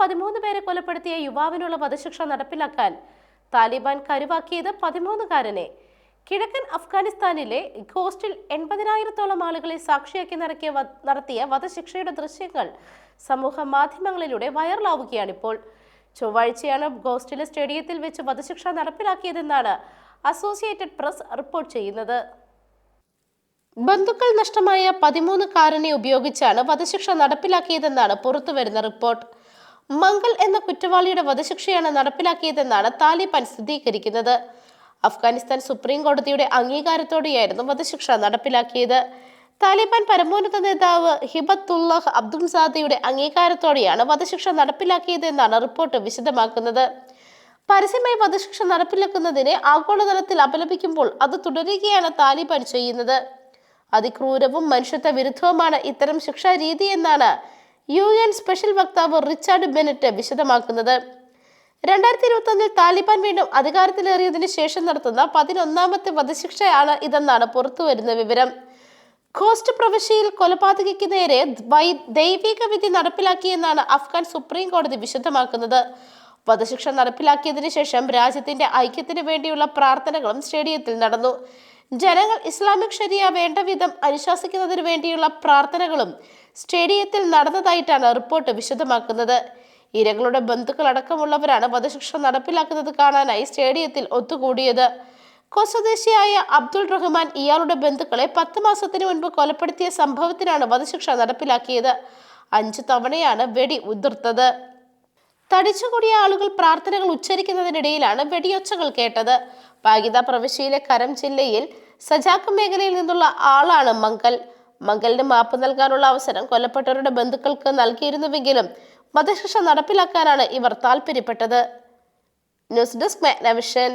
പതിമൂന്ന് പേരെ കൊലപ്പെടുത്തിയ യുവാവിനുള്ള വധശിക്ഷ നടപ്പിലാക്കാൻ താലിബാൻ കരുവാക്കിയത് പതിമൂന്നുകാരനെ. കിഴക്കൻ അഫ്ഗാനിസ്ഥാനിലെ ഘോസ്റ്റിൽ എൺപതിനായിരത്തോളം ആളുകളെ സാക്ഷിയാക്കി നടക്കിയ നടത്തിയ വധശിക്ഷയുടെ ദൃശ്യങ്ങൾ സമൂഹ മാധ്യമങ്ങളിലൂടെ വൈറലാവുകയാണിപ്പോൾ. ചൊവ്വാഴ്ചയാണ് ഗോസ്റ്റിലെ സ്റ്റേഡിയത്തിൽ വെച്ച് വധശിക്ഷ നടപ്പിലാക്കിയതെന്നാണ് അസോസിയേറ്റഡ് പ്രസ് റിപ്പോർട്ട് ചെയ്യുന്നത്. ബന്ധുക്കൾ നഷ്ടമായ പതിമൂന്ന് കാരനെ ഉപയോഗിച്ചാണ് വധശിക്ഷ നടപ്പിലാക്കിയതെന്നാണ് പുറത്തുവരുന്ന റിപ്പോർട്ട്. മംഗൾ എന്ന കുറ്റവാളിയുടെ വധശിക്ഷയാണ് നടപ്പിലാക്കിയതെന്നാണ് താലിബാൻ സ്ഥിരീകരിക്കുന്നത്. അഫ്ഗാനിസ്ഥാൻ സുപ്രീം കോടതിയുടെ അംഗീകാരത്തോടെയായിരുന്നു വധശിക്ഷ നടപ്പിലാക്കിയത്. താലിബാൻ പരമോന്നത നേതാവ് ഹിബത്തുല്ലാഹ് അബ്ദുൽസാദയുടെ അംഗീകാരത്തോടെയാണ് വധശിക്ഷ നടപ്പിലാക്കിയതെന്നാണ് റിപ്പോർട്ട് വിശദമാക്കുന്നത്. പരസ്യമായി വധശിക്ഷ നടപ്പിലാക്കുന്നതിനെ ആഗോളതലത്തിൽ അപലപിക്കുമ്പോൾ അത് തുടരുകയാണ് താലിബാൻ ചെയ്യുന്നത്. അതിക്രൂരവും മനുഷ്യത്വ വിരുദ്ധവുമാണ് ഇത്തരം ശിക്ഷാരീതി എന്നാണ് യു എൻ സ്പെഷ്യൽ വക്താവ് റിച്ചാർഡ് ബെനറ്റ് വിശദമാക്കുന്നത്. രണ്ടായിരത്തി ഇരുപത്തി ഒന്നിൽ താലിബാൻ വീണ്ടും അധികാരത്തിലേറിയതിനു ശേഷം നടത്തുന്ന പതിനൊന്നാമത്തെ വധശിക്ഷയാണ് ഇതെന്നാണ് പുറത്തുവരുന്ന വിവരം. ഖോസ്റ്റ് പ്രവിശ്യയിൽ കൊലപാതകയ്ക്ക് നേരെ ദൈവിക വിധി നടപ്പിലാക്കിയെന്നാണ് അഫ്ഗാൻ സുപ്രീം കോടതി വിശദമാക്കുന്നത്. വധശിക്ഷ നടപ്പിലാക്കിയതിനു ശേഷം രാജ്യത്തിന്റെ ഐക്യത്തിനു വേണ്ടിയുള്ള പ്രാർത്ഥനകളും സ്റ്റേഡിയത്തിൽ നടന്നു. ജനങ്ങൾ ഇസ്ലാമിക് ശരിയ വേണ്ട വിധം അനുശാസിക്കുന്നതിന് വേണ്ടിയുള്ള പ്രാർത്ഥനകളും സ്റ്റേഡിയത്തിൽ നടന്നതായിട്ടാണ് റിപ്പോർട്ട് വിശദമാക്കുന്നത്. ഇരകളുടെ ബന്ധുക്കളടക്കമുള്ളവരാണ് വധശിക്ഷ നടപ്പിലാക്കുന്നത് കാണാനായി സ്റ്റേഡിയത്തിൽ ഒത്തുകൂടിയത്. കൊസ്വദേശിയായ അബ്ദുൾ റഹ്മാൻ ഇയാളുടെ ബന്ധുക്കളെ പത്ത് മാസത്തിന് മുൻപ് കൊലപ്പെടുത്തിയ സംഭവത്തിനാണ് വധശിക്ഷ നടപ്പിലാക്കിയത്. അഞ്ചു തവണയാണ് വെടി ഉതിർത്തത്. തടിച്ചുകൂടിയ ആളുകൾ പ്രാർത്ഥനകൾ ഉച്ചരിക്കുന്നതിനിടയിലാണ് വെടിയൊച്ചകൾ കേട്ടത്. പാകിത പ്രവിശ്യയിലെ കരം ജില്ലയിൽ സജാക്ക് മേഖലയിൽ നിന്നുള്ള ആളാണ് മംഗൽ. മംഗലിന് മാപ്പ് നൽകാനുള്ള അവസരം കൊല്ലപ്പെട്ടവരുടെ ബന്ധുക്കൾക്ക് നൽകിയിരുന്നുവെങ്കിലും വധശിക്ഷ നടപ്പിലാക്കാനാണ് ഇവർ താല്പര്യപ്പെട്ടത് ന്യൂസ് ഡെസ്ക് മാഗ്നവിഷൻ.